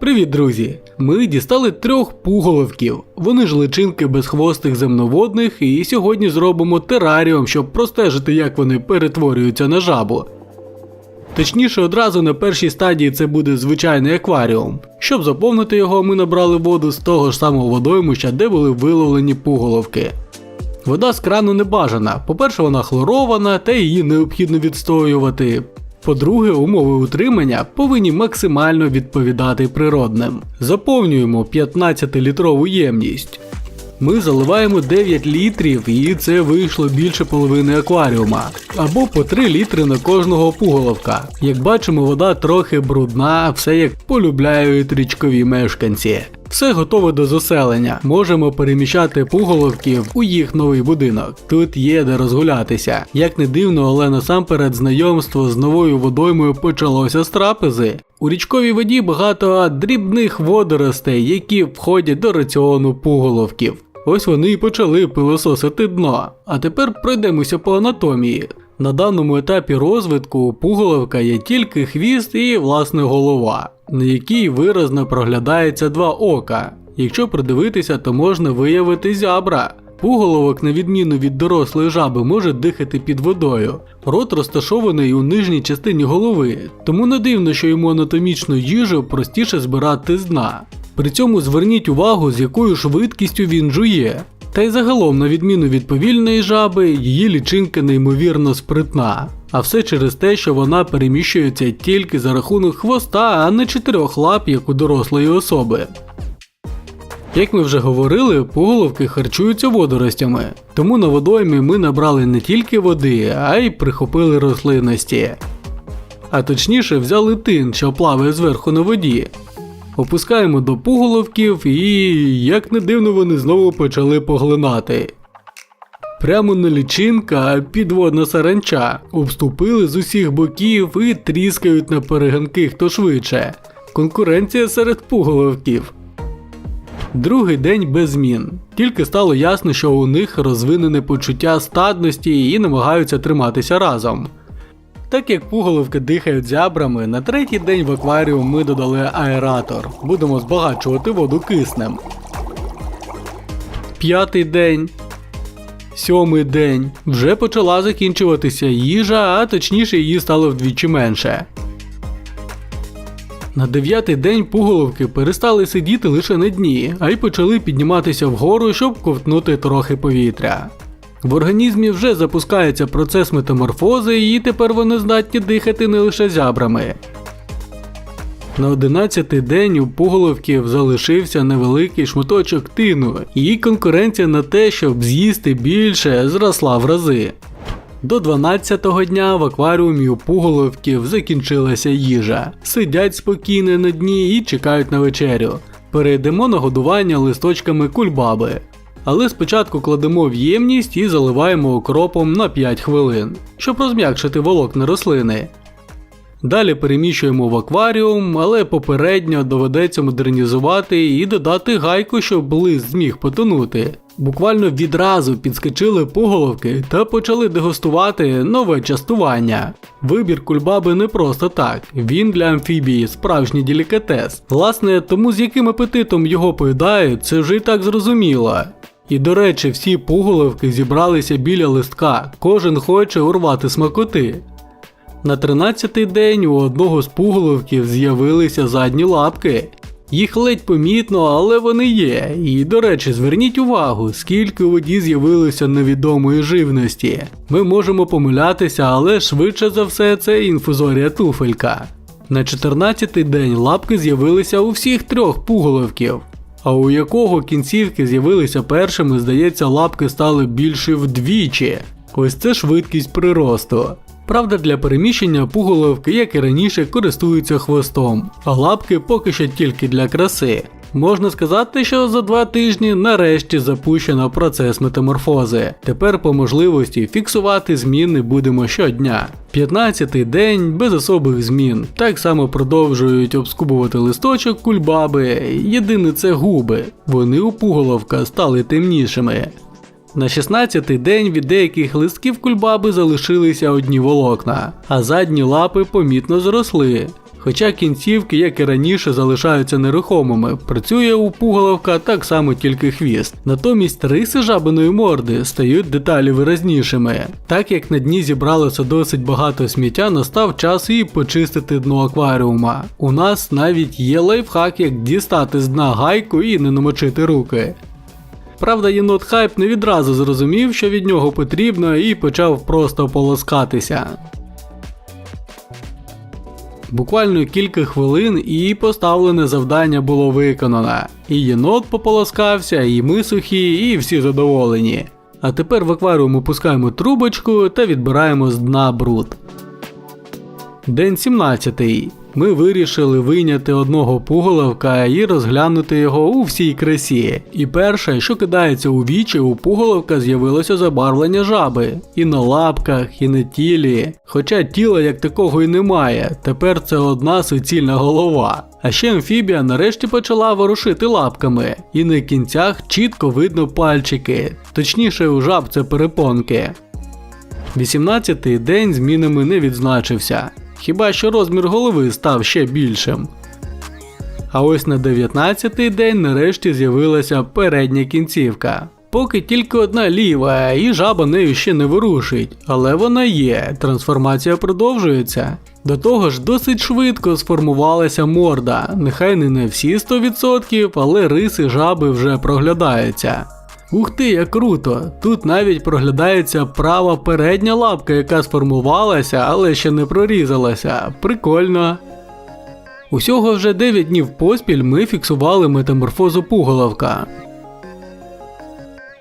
Привіт, друзі! Ми дістали трьох пуголовків. Вони ж личинки безхвостих земноводних, і сьогодні зробимо тераріум, щоб простежити, як вони перетворюються на жабу. Точніше, одразу на першій стадії це буде звичайний акваріум. Щоб заповнити його, ми набрали воду з того ж самого водоймища, де були виловлені пуголовки. Вода з крану не бажана. По-перше, вона хлорована, та її необхідно відстоювати. По-друге, умови утримання повинні максимально відповідати природним. Заповнюємо 15-літрову ємність. Ми заливаємо 9 літрів і це вийшло більше половини акваріума, або по 3 літри на кожного пуголовка. Як бачимо, вода трохи брудна, все як полюбляють річкові мешканці. Все готове до заселення. Можемо переміщати пуголовків у їх новий будинок. Тут є де розгулятися. Як не дивно, але насамперед знайомство з новою водоймою почалося з трапези. У річковій воді багато дрібних водоростей, які входять до раціону пуголовків. Ось вони і почали пилососити дно. А тепер пройдемося по анатомії. На даному етапі розвитку пуголовка є тільки хвіст і власне голова, на якій виразно проглядається два ока. Якщо придивитися, то можна виявити зябра. Пуголовок, на відміну від дорослої жаби, може дихати під водою. Рот розташований у нижній частині голови, тому не дивно, що йому анатомічну їжу простіше збирати з дна. При цьому зверніть увагу, з якою швидкістю він жує. Та й загалом, на відміну від повільної жаби, її лічинка неймовірно спритна. А все через те, що вона переміщується тільки за рахунок хвоста, а не чотирьох лап, як у дорослої особи. Як ми вже говорили, пуголовки харчуються водоростями, тому на водоймі ми набрали не тільки води, а й прихопили рослинності. А точніше взяли тин, що плаває зверху на воді. Опускаємо до пуголовків і, як не дивно, вони знову почали поглинати. Прямо не лічинка, підводна саранча. Обступили з усіх боків і тріскають на перегонки хто швидше. Конкуренція серед пуголовків. Другий день без змін. Тільки стало ясно, що у них розвинене почуття стадності і намагаються триматися разом. Так як пуголовки дихають зябрами, на третій день в акваріум ми додали аератор. Будемо збагачувати воду киснем. П'ятий день. Сьомий день. Вже почала закінчуватися їжа, а точніше її стало вдвічі менше. На дев'ятий день пуголовки перестали сидіти лише на дні, а й почали підніматися вгору, щоб ковтнути трохи повітря. В організмі вже запускається процес метаморфози, і тепер вони здатні дихати не лише зябрами. На одинадцятий день у пуголовків залишився невеликий шматочок тину, і конкуренція на те, щоб з'їсти більше, зросла в рази. До 12-го дня в акваріумі у пуголовків закінчилася їжа. Сидять спокійно на дні і чекають на вечерю. Перейдемо на годування листочками кульбаби. Але спочатку кладемо в ємність і заливаємо окропом на 5 хвилин, щоб розм'якшити волокна рослини. Далі переміщуємо в акваріум, але попередньо доведеться модернізувати і додати гайку, щоб лист зміг потонути. Буквально відразу підскочили поголовки та почали дегустувати нове частування. Вибір кульбаби не просто так, він для амфібії справжній делікатес. Власне, тому з яким апетитом його поїдають, це вже і так зрозуміло. І до речі, всі пуголовки зібралися біля листка, кожен хоче урвати смакоти. На 13-й день у одного з пуголовків з'явилися задні лапки. Їх ледь помітно, але вони є. І, до речі, зверніть увагу, скільки у воді з'явилося невідомої живності. Ми можемо помилятися, але швидше за все це інфузорія туфелька. На 14-й день лапки з'явилися у всіх трьох пуголовків. А у якого кінцівки з'явилися першими, здається, лапки стали більше вдвічі. Ось це швидкість приросту. Правда, для переміщення пуголовки, як і раніше, користуються хвостом, а лапки поки що тільки для краси. Можна сказати, що за два тижні нарешті запущено процес метаморфози. Тепер по можливості фіксувати зміни будемо щодня. 15-й день без особих змін. Так само продовжують обскубувати листочок кульбаби. Єдине це губи. Вони у пуголовка стали темнішими. На 16-й день від деяких листків кульбаби залишилися одні волокна, а задні лапи помітно зросли. Хоча кінцівки, як і раніше, залишаються нерухомими, працює у пуголовка так само тільки хвіст. Натомість риси жабиної морди стають деталі виразнішими. Так як на дні зібралося досить багато сміття, настав час і почистити дно акваріума. У нас навіть є лайфхак, як дістати з дна гайку і не намочити руки. Правда, єнот Хайп не відразу зрозумів, що від нього потрібно, і почав просто полоскатися. Буквально кілька хвилин і поставлене завдання було виконане. І єнот пополоскався, і ми сухі, і всі задоволені. А тепер в акваріум опускаємо трубочку та відбираємо з дна бруд. День 17. Ми вирішили вийняти одного пуголовка і розглянути його у всій красі. І перше, що кидається у вічі, у пуголовка з'явилося забарвлення жаби. І на лапках, і на тілі. Хоча тіла як такого і немає, тепер це одна суцільна голова. А ще амфібія нарешті почала ворушити лапками, і на кінцях чітко видно пальчики, точніше у жаб це перепонки. 18-й день змінами не відзначився, хіба що розмір голови став ще більшим. А ось на 19-й день нарешті з'явилася передня кінцівка. Поки тільки одна ліва, і жаба нею ще не ворушить, але вона є, трансформація продовжується. До того ж, досить швидко сформувалася морда, нехай не на всі 100%, але риси жаби вже проглядаються. Ух ти, як круто! Тут навіть проглядається права передня лапка, яка сформувалася, але ще не прорізалася. Прикольно. Усього вже 9 днів поспіль ми фіксували метаморфозу пуголовка.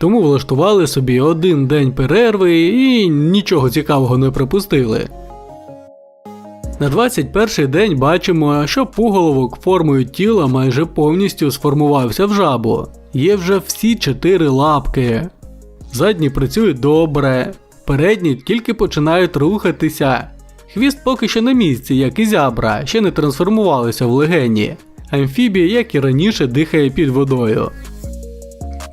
Тому влаштували собі один день перерви і нічого цікавого не пропустили. На 21 день бачимо, що пуголовок формою тіла майже повністю сформувався в жабу. Є вже всі чотири лапки. Задні працюють добре, передні тільки починають рухатися. Хвіст поки що на місці, як і зябра, ще не трансформувалися в легені. Амфібія, як і раніше, дихає під водою.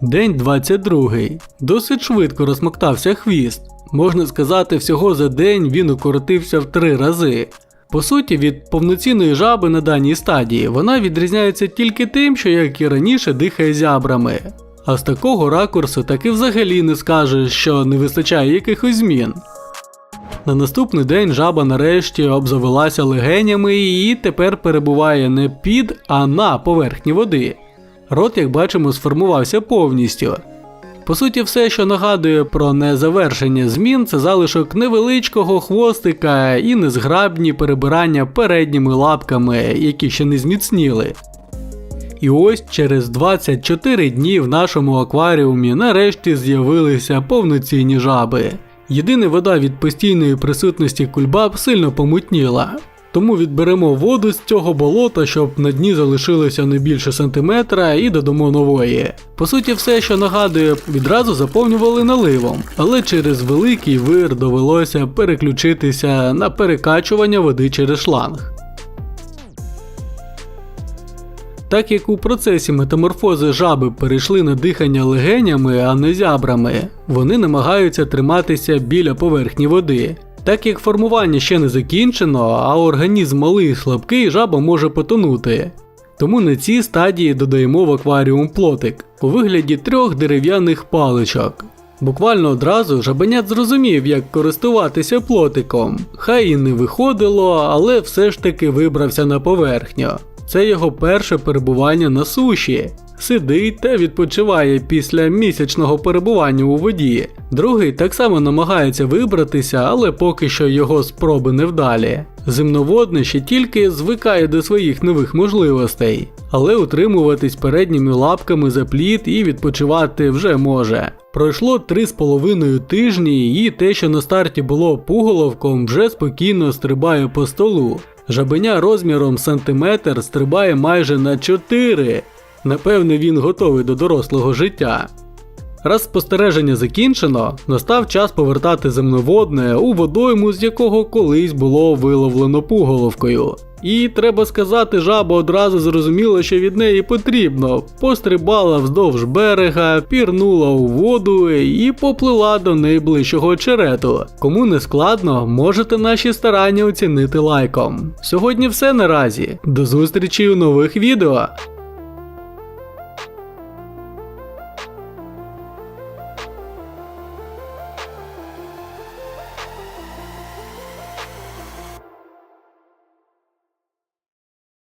День 22. Досить швидко розмоктався хвіст. Можна сказати, всього за день він укоротився в три рази. По суті, від повноцінної жаби на даній стадії вона відрізняється тільки тим, що як і раніше дихає зябрами. А з такого ракурсу так і взагалі не скажеш, що не вистачає якихось змін. На наступний день жаба нарешті обзавелася легенями і тепер перебуває не під, а на поверхні води. Рот, як бачимо, сформувався повністю. По суті, все, що нагадує про незавершення змін, це залишок невеличкого хвостика і незграбні перебирання передніми лапками, які ще не зміцніли. І ось через 24 дні в нашому акваріумі нарешті з'явилися повноцінні жаби. Єдине вода від постійної присутності кульбаб сильно помутніла. Тому відберемо воду з цього болота, щоб на дні залишилося не більше сантиметра, і додамо нової. По суті, все, що нагадує, відразу заповнювали наливом, але через великий вир довелося переключитися на перекачування води через шланг. Так як у процесі метаморфози жаби перейшли на дихання легенями, а не зябрами, вони намагаються триматися біля поверхні води. Так як формування ще не закінчено, а організм малий і слабкий, жаба може потонути. Тому на цій стадії додаємо в акваріум плотик у вигляді трьох дерев'яних паличок. Буквально одразу жабенят зрозумів, як користуватися плотиком. Хай і не виходило, але все ж таки вибрався на поверхню. Це його перше перебування на суші. Сидить та відпочиває після місячного перебування у воді. Другий так само намагається вибратися, але поки що його спроби невдалі. Земноводний ще тільки звикає до своїх нових можливостей, але утримуватись передніми лапками за плід і відпочивати вже може. Пройшло 3,5 тижні, і те, що на старті було пуголовком, вже спокійно стрибає по столу. Жабеня розміром сантиметр стрибає майже на 4. Напевне, він готовий до дорослого життя. Раз спостереження закінчено, настав час повертати земноводне у водойму, з якого колись було виловлено пуголовкою. І треба сказати, жаба одразу зрозуміла, що від неї потрібно. Пострибала вздовж берега, пірнула у воду і поплила до найближчого очерету. Кому не складно, можете наші старання оцінити лайком. Сьогодні все наразі. До зустрічі у нових відео.